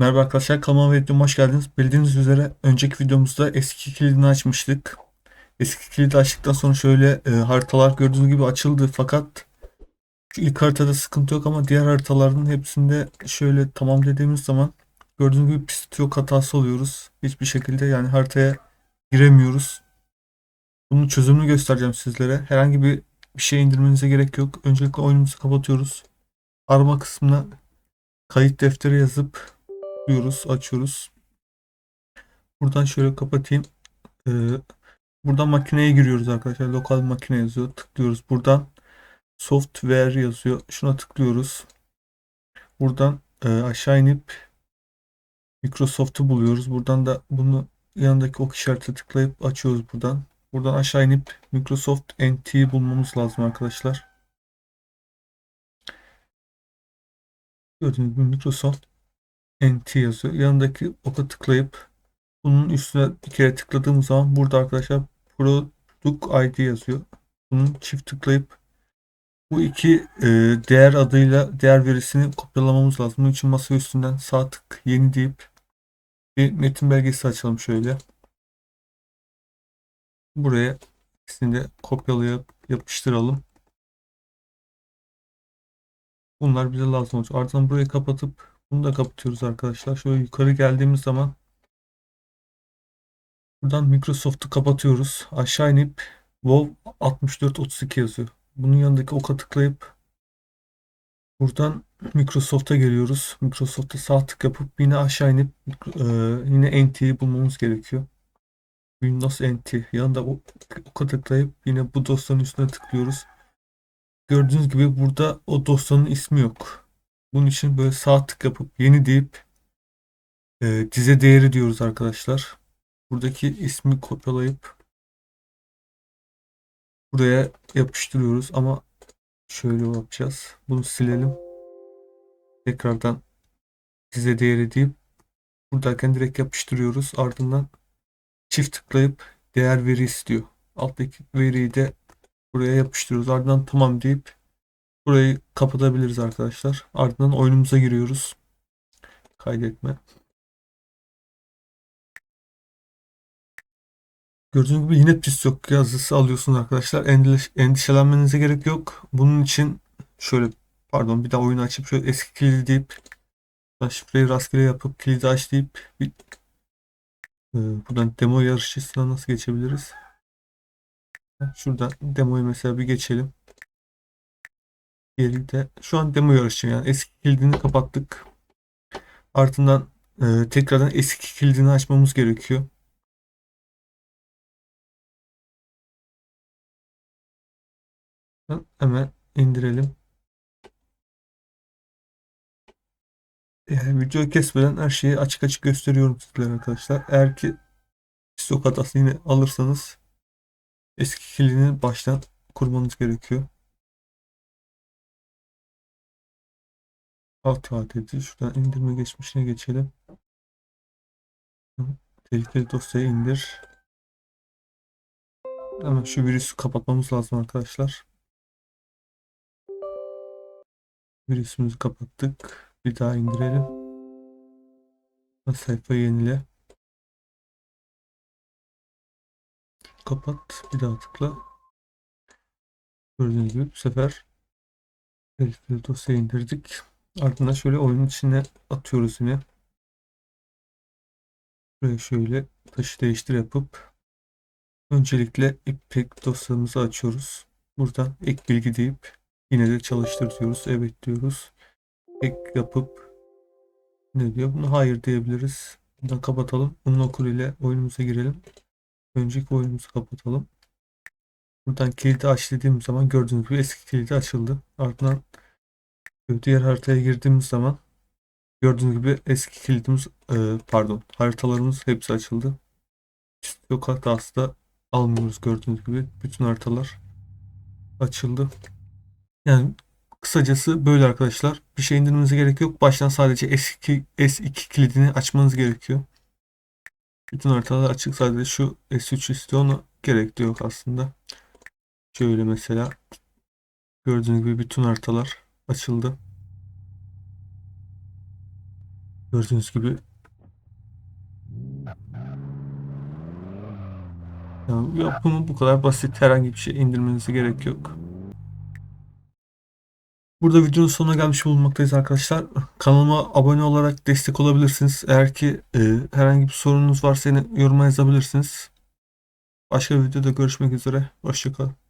Merhaba arkadaşlar kanalıma ve videoma hoş geldiniz. Bildiğiniz üzere önceki videomuzda eski kilidini açmıştık. Eski kilidi açtıktan sonra şöyle e, haritalar gördüğünüz gibi açıldı fakat ilk haritada sıkıntı yok ama diğer haritaların hepsinde şöyle tamam dediğimiz zaman gördüğünüz gibi pist yok hatası oluyoruz. Hiçbir şekilde yani haritaya giremiyoruz. Bunun çözümünü göstereceğim sizlere. Herhangi bir bir şey indirmenize gerek yok. Öncelikle oyunumuzu kapatıyoruz. Arama kısmına kayıt defteri yazıp tıklıyoruz, açıyoruz. Buradan şöyle kapatayım. Ee, buradan makineye giriyoruz arkadaşlar. Lokal makine yazıyor. Tıklıyoruz. Buradan software yazıyor. Şuna tıklıyoruz. Buradan e, aşağı inip Microsoft'u buluyoruz. Buradan da bunu yanındaki ok işareti tıklayıp açıyoruz buradan. Buradan aşağı inip Microsoft NT'yi bulmamız lazım arkadaşlar. Gördüğünüz gibi Microsoft NT yazıyor. Yanındaki oka tıklayıp bunun üstüne bir kere tıkladığım zaman burada arkadaşlar Product ID yazıyor. Bunun çift tıklayıp bu iki e, değer adıyla değer verisini kopyalamamız lazım. Bunun için masa üstünden sağ tık yeni deyip bir metin belgesi açalım şöyle. Buraya ikisini de kopyalayıp yapıştıralım. Bunlar bize lazım olacak. Ardından burayı kapatıp bunu da kapatıyoruz arkadaşlar. Şöyle yukarı geldiğimiz zaman buradan Microsoft'u kapatıyoruz. Aşağı inip WoW 6432 yazıyor. Bunun yanındaki oka tıklayıp buradan Microsoft'a geliyoruz. Microsoft'a sağ tık yapıp yine aşağı inip e, yine NT'yi bulmamız gerekiyor. Windows NT. Yanında oka tıklayıp yine bu dosyanın üstüne tıklıyoruz. Gördüğünüz gibi burada o dosyanın ismi yok. Bunun için böyle sağ tık yapıp yeni deyip e, dize değeri diyoruz arkadaşlar. Buradaki ismi kopyalayıp buraya yapıştırıyoruz ama şöyle yapacağız. Bunu silelim. Tekrardan dize değeri deyip buradayken direkt yapıştırıyoruz. Ardından çift tıklayıp değer veri istiyor. Alttaki veriyi de buraya yapıştırıyoruz. Ardından tamam deyip burayı kapatabiliriz arkadaşlar. Ardından oyunumuza giriyoruz. Kaydetme. Gördüğünüz gibi yine pis yok yazısı alıyorsunuz arkadaşlar. Endişe, endişelenmenize gerek yok. Bunun için şöyle pardon bir daha oyunu açıp şöyle eski kilidi deyip şifreyi rastgele yapıp kilidi aç deyip bir, e, buradan demo yarışçısına nasıl geçebiliriz? Şuradan demoyu mesela bir geçelim. Diğeri de şu an demo yarışı yani eski kilidini kapattık. Ardından e, tekrardan eski kilidini açmamız gerekiyor. Hemen indirelim. Yani videoyu kesmeden her şeyi açık açık gösteriyorum sizlere arkadaşlar. Eğer ki stok hatası yine alırsanız eski kilidini baştan kurmanız gerekiyor. Alt adeti şuradan indirme geçmişine geçelim. Tehlikeli dosyayı indir. Hemen şu virüsü kapatmamız lazım arkadaşlar. Virüsümüzü kapattık. Bir daha indirelim. Sayfayı yenile. Kapat. Bir daha tıkla. Gördüğünüz gibi bu sefer tehlikeli dosyayı indirdik. Ardından şöyle oyunun içine atıyoruz yine. Buraya şöyle taşı değiştir yapıp öncelikle ipek dosyamızı açıyoruz. Buradan ek bilgi deyip yine de çalıştır diyoruz. Evet diyoruz. Ek yapıp ne diyor? Bunu hayır diyebiliriz. Buradan kapatalım. Bunun okur ile oyunumuza girelim. Önceki oyunumuzu kapatalım. Buradan kilidi aç dediğim zaman gördüğünüz gibi eski kilidi açıldı. Ardından diğer haritaya girdiğimiz zaman gördüğünüz gibi eski kilidimiz e, pardon haritalarımız hepsi açıldı. Yok hatası da almıyoruz gördüğünüz gibi. Bütün haritalar açıldı. Yani kısacası böyle arkadaşlar. Bir şey indirmenize gerek yok. Baştan sadece S2, S2 kilidini açmanız gerekiyor. Bütün haritalar açık. Sadece şu S3 istiyor. Ona yok aslında. Şöyle mesela gördüğünüz gibi bütün haritalar açıldı. Gördüğünüz gibi yapımı bu kadar basit. Herhangi bir şey indirmenize gerek yok. Burada videonun sonuna gelmiş bulunmaktayız arkadaşlar. Kanalıma abone olarak destek olabilirsiniz. Eğer ki e, herhangi bir sorunuz varsa yine yoruma yazabilirsiniz. Başka bir videoda görüşmek üzere. Hoşçakalın.